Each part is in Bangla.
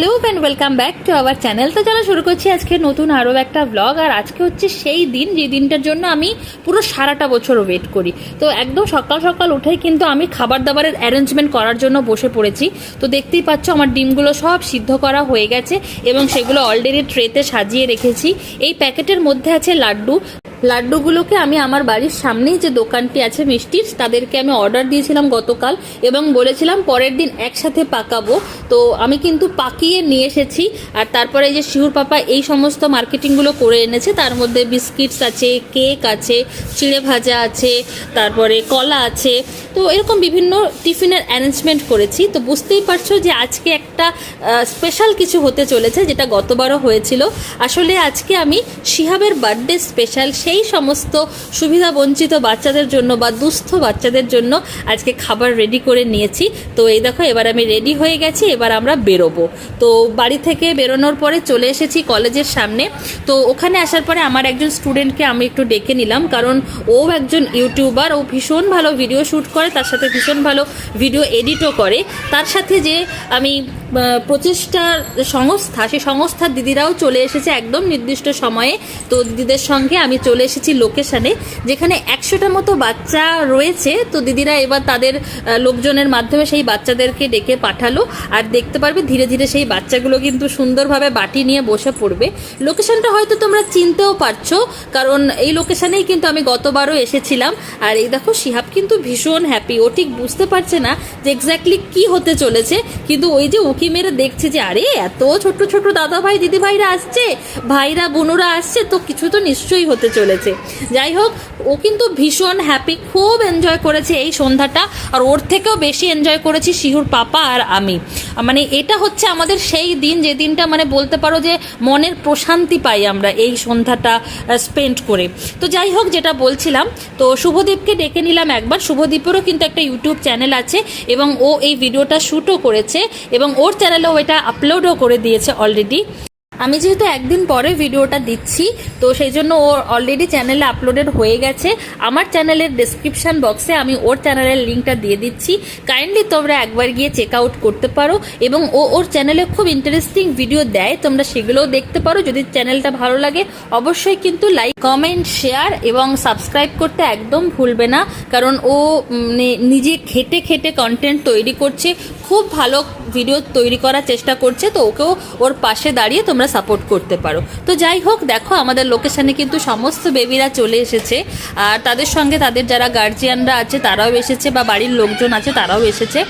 Hello and welcome back to our channel তো চলো শুরু করছি আজকে নতুন আরও একটা ব্লগ আর আজকে হচ্ছে সেই দিন, যে দিনটার জন্য আমি পুরো সারাটা বছর ওয়েট করি। তো একদম সকাল সকাল উঠেই কিন্তু আমি খাবার দাবারের অ্যারেঞ্জমেন্ট করার জন্য বসে পড়েছি। তো দেখতেই পাচ্ছ আমার ডিমগুলো সব সিদ্ধ করা হয়ে গেছে, এবং সেগুলো অলরেডি ট্রেতে সাজিয়ে রেখেছি। এই প্যাকেটের মধ্যে আছে লাড্ডু। লাড্ডুগুলোকে আমি আমার বাড়ির সামনেই যে দোকানটি আছে মিষ্টির, তাদেরকে আমি অর্ডার দিয়েছিলাম গতকাল এবং বলেছিলাম পরের দিন একসাথে পাকাবো। তো আমি কিন্তু পাকিয়ে নিয়ে এসেছি আর তারপরে এই যে শিউর পাপা এই সমস্ত মার্কেটিংগুলো করে এনেছে। তার মধ্যে বিস্কিটস আছে, কেক আছে, চিড়ে ভাজা আছে, তারপরে কলা আছে। তো এরকম বিভিন্ন টিফিনের অ্যারেঞ্জমেন্ট করেছি। তো বুঝতেই পারছ যে আজকে একটা স্পেশাল কিছু হতে চলেছে যেটা গতবারও হয়েছিল। আসলে আজকে আমি শিহাবের বার্থডে স্পেশাল সেই সমস্ত সুবিধা বঞ্চিত বাচ্চাদের জন্য বা দুস্থ বাচ্চাদের জন্য আজকে খাবার রেডি করে নিয়েছি। তো এই দেখো, এবার আমি রেডি হয়ে গেছি, এবার আমরা বেরোবো। তো বাড়ি থেকে বেরোনোর পরে চলে এসেছি কলেজের সামনে। তো ওখানে আসার পরে আমার একজন স্টুডেন্টকে আমি একটু ডেকে নিলাম, কারণ ও একজন ইউটিউবার ও ভীষণ ভালো ভিডিও শ্যুট করে, তার সাথে ভীষণ ভালো ভিডিও এডিটও করে। তার সাথে যে আমি প্রচেষ্টার সংস্থা, সেই সংস্থার দিদিরাও চলে এসেছে একদম নির্দিষ্ট সময়ে। তো দিদিদের সঙ্গে আমি চলে এসেছি লোকেশানে, যেখানে একশোটা মতো বাচ্চা রয়েছে। তো দিদিরা এবার তাদের লোকজনের মাধ্যমে সেই বাচ্চাদেরকে ডেকে পাঠালো। আর দেখতে পারবে ধীরে ধীরে সেই বাচ্চাগুলো কিন্তু সুন্দরভাবে বাটি নিয়ে বসে পড়বে। লোকেশনটা হয়তো তোমরা চিনতেও পারছ, কারণ এই লোকেশানেই কিন্তু আমি গতবারও এসেছিলাম। আর এই দেখো, শিহাব কিন্তু ভীষণ হ্যাপি ও ঠিক বুঝতে পারছে না যে এক্স্যাক্টলি কি হতে চলেছে। কিন্তু ওই যে উকি মেরে দেখছে যে, আরে, এত ছোট ছোট দাদা ভাই দিদি ভাইরা আসছে। ভাইরা, বোনরা আসছে। তো কিছু তো নিশ্চয়ই হতে চলেছে। যাই হোক, ও কিন্তু ভীষণ হ্যাপি খুব এনজয় করেছে এই সন্ধ্যাটা, আর ওর থেকেও বেশি এনজয় করেছি শিহুর পাপা আর আমি। মানে এটা হচ্ছে আমাদের সেই দিন, যে দিনটা মানে বলতে পারো যে মনের প্রশান্তি পাই আমরা এই সন্ধ্যাটা স্পেন্ড করে। তো যাই হোক, যেটা বলছিলাম, তো শুভদীপকে ডেকে নিলাম একবার। শুভদীপেরও কিন্তু একটা ইউটিউব চ্যানেল আছে এবং ও এই ভিডিওটা শ্যুটও করেছে এবং ওর চ্যানেলেও এটা আপলোডও করে দিয়েছে অলরেডি আমি যেহেতু একদিন পরে ভিডিওটা দিচ্ছি, তো সেই জন্য ও অলরেডি চ্যানেলে আপলোডেড হয়ে গেছে। আমার চ্যানেলের ডেসক্রিপশন বক্সে আমি ওর চ্যানেলের লিঙ্কটা দিয়ে দিচ্ছি। কাইন্ডলি তোমরা একবার গিয়ে চেক আউট করতে পারো এবং ও ওর চ্যানেলে খুব ইন্টারেস্টিং ভিডিও দেয়। তোমরা সেগুলোও দেখতে পারো। যদি চ্যানেলটা ভালো লাগে, অবশ্যই কিন্তু লাইক কমেন্ট শেয়ার এবং সাবস্ক্রাইব করতে একদম ভুলবে না। কারণ ও নিজে খেটে খেটে কন্টেন্ট তৈরি করছে। খুব ভালো ভিডিও তৈরি করার চেষ্টা করছে, তো ওকেও ওর পাশে দাঁড়িয়ে তোমরা সাপোর্ট করতে পারো। তো যাই হোক, দেখো আমাদের লোকেশানে কিন্তু সমস্ত বেবিরা চলে এসেছে, আর তাদের সঙ্গে তাদের যারা গার্জিয়ানরা আছে, তারাও এসেছে, বা বাড়ির লোকজন আছে, তারাও এসেছে।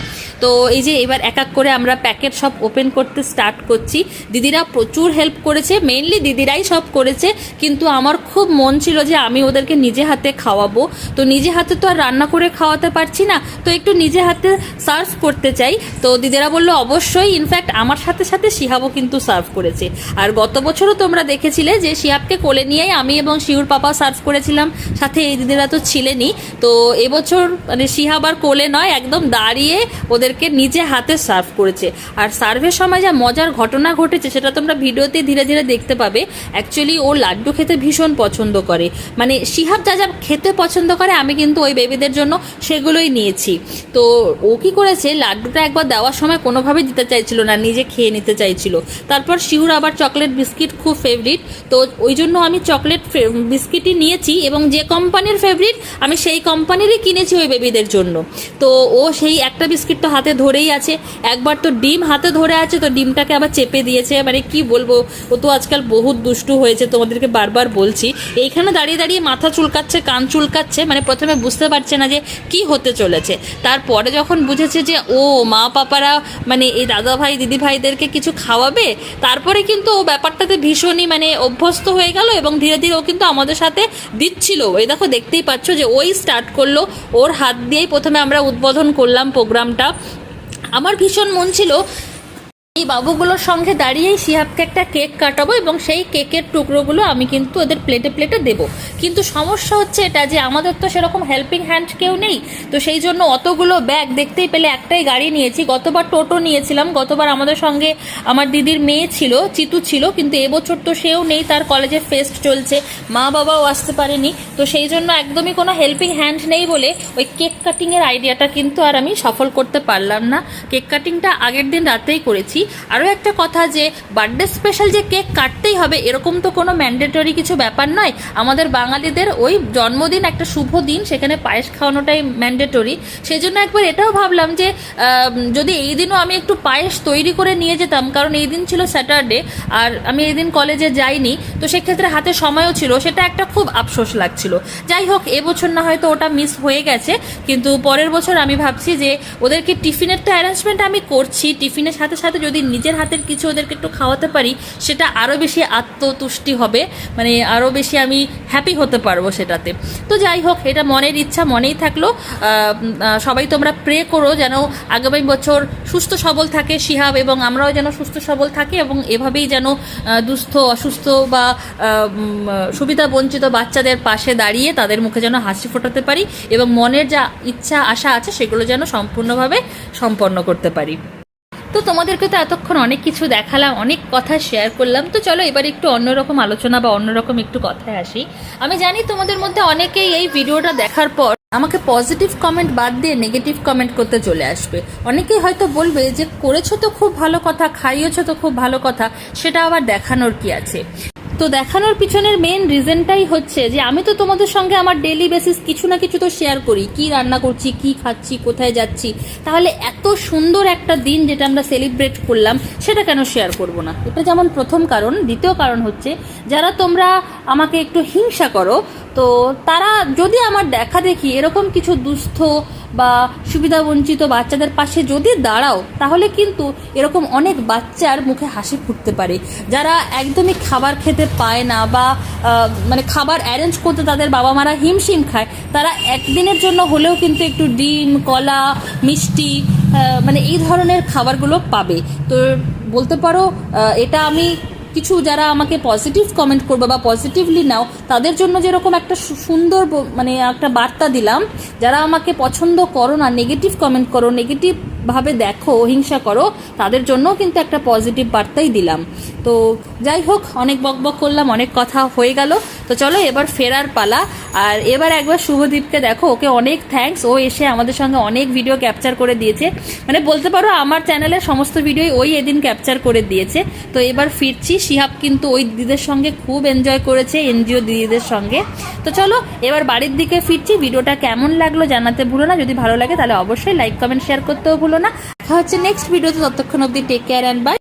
তো এই যে এবার এক এক করে আমরা প্যাকেট সব ওপেন করতে স্টার্ট করছি। দিদিরা প্রচুর হেল্প করেছে মেইনলি দিদিরাই সব করেছে, কিন্তু আমার খুব মন ছিল যে আমি ওদেরকে নিজে হাতে খাওয়াবো। তো নিজে হাতে তো আর রান্না করে খাওয়াতে পারছি না, তো একটু নিজে হাতে সার্ভ করতে চাই। তো দিদিরা বলল অবশ্যই ইনফ্যাক্ট আমার সাথে সাথে শিহাবও কিন্তু সার্ভ করেছে। আর গত বছরও তোমরা দেখেছিলে যে শিহাবকে কোলে নিয়েই আমি এবং শিউর পাপা সার্ভ করেছিলাম। সাথে এই দিদিরা তো ছিলেনই। তো এবছর মানে শিহাব আর কোলে নয়, একদম দাঁড়িয়ে ওদেরকে নিজে হাতে সার্ভ করেছে। আর সার্ভের সময় যা মজার ঘটনা ঘটেছে, সেটা তোমরা ভিডিওতে ধীরে ধীরে দেখতে পাবে। অ্যাকচুয়ালি ও লাড্ডু খেতে ভীষণ পছন্দ করে। মানে শিহাব যা যা খেতে পছন্দ করে, আমি কিন্তু ওই বেবিদের জন্য সেগুলোই নিয়েছি। তো ও কি করেছে, লাড্ডুটা একবার দেওয়ার সময় কোনোভাবেই দিতে চাইছিল না, নিজে খেয়ে নিতে চাইছিল। তারপর শিউর আবার চকলেট বিস্কিট খুব ফেভারিট তো ওই জন্য আমি চকলেট বিস্কিটই নিয়েছি এবং যে কোম্পানির ফেভারিট আমি সেই কোম্পানিরই কিনেছি ওই বেবিদের জন্য। তো ও সেই একটা বিস্কিট তো হাতে ধরেই আছে। একবার তো ডিম হাতে ধরে আছে, তো ডিমটাকে আবার চেপে দিয়েছে। মানে কি বলব, ও তো আজকাল বহুত দুষ্টু হয়েছে, তোমাদেরকে বারবার বলছি। এইখানে দাঁড়িয়ে দাঁড়িয়ে মাথা চুলকাচ্ছে, কান চুলকাচ্ছে মানে প্রথমে বুঝতে পারছে না যে কি হতে চলেছে। তারপরে যখন বুঝেছে যে, ও মা পাপারা মানে এই দাদা ভাই দিদি ভাইদেরকে কিছু খাওয়াবে, তারপরে কিন্তু ও ব্যাপারটাতে ভীষণই মানে অভ্যস্ত হয়ে গেল এবং ধীরে ধীরে ও কিন্তু আমাদের সাথে দিচ্ছিল। এই দেখো, দেখতেই পাচ্ছ যে ওই স্টার্ট করল, ওর হাত দিয়েই প্রথমে আমরা উদ্বোধন করলাম প্রোগ্রামটা আমার ভীষণ মন ছিল এই বাবুগুলোর সঙ্গে দাঁড়িয়েই শিহাবকে একটা কেক কাটাবো এবং সেই কেকের টুকরোগুলো আমি কিন্তু ওদের প্লেটে প্লেটে দেবো। কিন্তু সমস্যা হচ্ছে এটা যে আমাদের তো সেরকম হেল্পিং হ্যান্ড কেউ নেই। তো সেই জন্য অতগুলো ব্যাগ দেখতেই পেলে একটাই গাড়ি নিয়েছি। গতবার টোটো নিয়েছিলাম, গতবার আমাদের সঙ্গে আমার দিদির মেয়ে ছিল, চিতু ছিল, কিন্তু এবছর তো সেও নেই, তার কলেজে ফেস্ট চলছে। মা বাবাও আসতে পারেনি। তো সেই জন্য একদমই কোনো হেল্পিং হ্যান্ড নেই বলে ওই কেক কাটিংয়ের আইডিয়াটা কিন্তু আর আমি সফল করতে পারলাম না। কেক কাটিংটা আগের দিন রাতেই করেছি। আরও একটা কথা যে বার্থডে স্পেশাল যে কেক কাটতেই হবে, এরকম তো কোনো ম্যান্ডেটরি কিছু ব্যাপার নয়। আমাদের বাঙালিদের ওই জন্মদিন একটা শুভ দিন, সেখানে পায়েস খাওয়ানোটাই ম্যান্ডেটরি সেই জন্য একবার এটাও ভাবলাম যে যদি এই দিনও আমি একটু পায়েস তৈরি করে নিয়ে যেতাম, কারণ এই দিন ছিল স্যাটারডে আর আমি এই দিন কলেজে যাইনি, তো সেক্ষেত্রে হাতে সময়ও ছিল, সেটা একটা খুব আফসোস লাগছিল। যাই হোক, এবছর না হয়তো ওটা মিস হয়ে গেছে, কিন্তু পরের বছর আমি ভাবছি যে, ওদেরকে টিফিনের তো অ্যারেঞ্জমেন্ট আমি করছি, টিফিনের সাথে সাথে যদি নিজের হাতের কিছু ওদেরকে একটু খাওয়াতে পারি, সেটা আরও বেশি আত্মতুষ্টি হবে মানে আরও বেশি আমি হ্যাপি হতে পারব সেটাতে। তো যাই হোক, এটা মনের ইচ্ছা, মনেই থাকল। সবাই তোমরা প্রে করো যেন আগামী বছর সুস্থ সবল থাকে শিহাব এবং আমরাও যেন সুস্থ সবল থাকি এবং এভাবেই যেন দুস্থ, অসুস্থ বা সুবিধা বঞ্চিত বাচ্চাদের পাশে দাঁড়িয়ে তাদের মুখে যেন হাসি ফোটাতে পারি এবং মনের যা ইচ্ছা, আশা আছে সেগুলো যেন সম্পূর্ণভাবে সম্পন্ন করতে পারি। তো তোমাদেরকে তো এতক্ষণ অনেক কিছু দেখালাম, অনেক কথা শেয়ার করলাম। তো চলো এবার একটু অন্যরকম আলোচনা বা অন্যরকম একটু কথায় আসি। আমি জানি তোমাদের মধ্যে অনেকেই এই ভিডিওটা দেখার পর আমাকে পজিটিভ কমেন্ট বাদ দিয়ে নেগেটিভ কমেন্ট করতে চলে আসবে। অনেকেই হয়তো বলবে যে, করেছ তো খুব ভালো কথা, খাইয়েছো তো খুব ভালো কথা, সেটা আবার দেখানোর কি আছে? তো দেখানোর পিছনের মেন রিজনটাই হচ্ছে যে আমি তো তোমাদের সঙ্গে আমার ডেলি বেসিস কিছু না কিছু তো শেয়ার করি। কি রান্না করছি, কি খাচ্ছি, কোথায় যাচ্ছি। তাহলে এত সুন্দর একটা দিন যেটা আমরা সেলিব্রেট করলাম, সেটা কেন শেয়ার করব না? এটা যেমন প্রথম কারণ। দ্বিতীয় কারণ হচ্ছে, যারা তোমরা আমাকে একটু হিংসা করো তো তারা যদি আমার দেখা দেখি এরকম কিছু দুস্থ বা সুবিধাবঞ্চিত বাচ্চাদের পাশে যদি দাঁড়াও, তাহলে কিন্তু এরকম অনেক বাচ্চার মুখে হাসি ফুটতে পারে। যারা একদমই খাবার খেতে পায় না বা মানে খাবার অ্যারেঞ্জ করতে তাদের বাবা মারা হিমশিম খায়, তারা একদিনের জন্য হলেও কিন্তু একটু ডিম, কলা, মিষ্টি মানে এই ধরনের খাবারগুলো পাবে। তো বলতে পারো এটা আমি কিছু যারা আমাকে পজিটিভ কমেন্ট করবে বা পজিটিভলি নাও, তাদের জন্য যেরকম একটা সুন্দর মানে একটা বার্তা দিলাম, যারা আমাকে পছন্দ করো না নেগেটিভ কমেন্ট করো নেগেটিভ ভাবে দেখো হিংসা করো, তাদের জন্যও কিন্তু একটা পজিটিভ বার্তাই দিলাম। তো যাই হোক, অনেক বক বক করলাম, অনেক কথা হয়ে গেল। তো চলো এবার ফেরার পালা। আর এবার একবার শুভদীপকে দেখো, ওকে অনেক থ্যাঙ্কস ও এসে আমাদের সঙ্গে অনেক ভিডিও ক্যাপচার করে দিয়েছে। মানে বলতে পারো, আমার চ্যানেলের সমস্ত ভিডিওই ওই এদিন ক্যাপচার করে দিয়েছে। তো এবার ফিরছি। শিহাব কিন্তু ওই দিদিদের সঙ্গে খুব এনজয় করেছে, এনজিও দিদিদের সঙ্গে। তো চলো, এবার বাড়ির দিকে ফিরছি। ভিডিওটা কেমন লাগল জানাতে ভুলো না। যদি ভালো লাগে তাহলে অবশ্যই লাইক কমেন্ট শেয়ার করতেও ভুলো না। দেখা হচ্ছে নেক্সট ভিডিওতে ততক্ষণ অব্দি টেক কেয়ার অ্যান্ড বাই